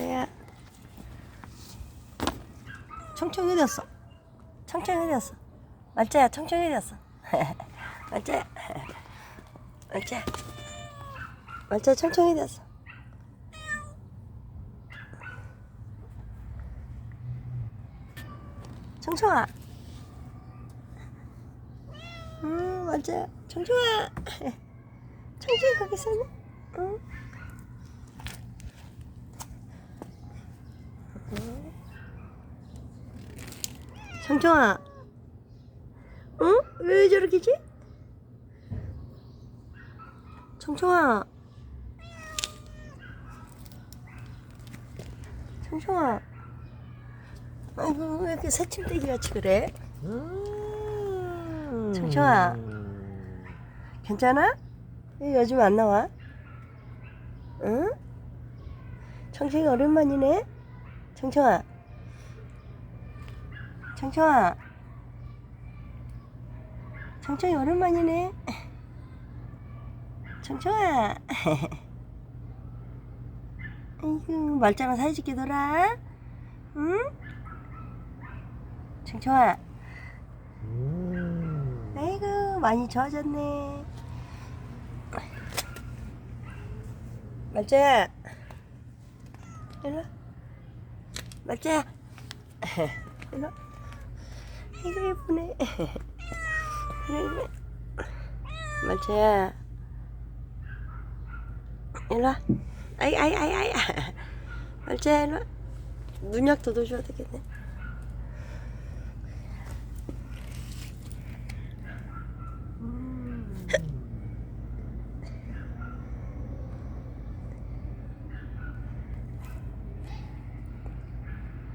말자야. 청청이 되었어. 청청이 되었어. 말자야, 청청이 되었어. 말자야. 말자야. 말자야, 청청이 되었어. 청청아. 음, 맞아. 청청아. 청청이 거기 있었네. 응. 청청아. 응? 왜 저렇게지? 청청아. 청청아. 아이고, 왜 이렇게 새침대기 같이 그래? 음. 청청아. 괜찮아? 왜 요즘 안 나와? 응? 청청이 오랜만이네? 청청아. 청청아. 청청이 오랜만이네? 청청아. 아이고, 말짱아 사이좋게 놀아. 응? 청청아. 음. 아이고 많이 좋아졌네 말자야 일로 말자야 일로 아이고 예쁘네 그래 그래 말자야 일로 아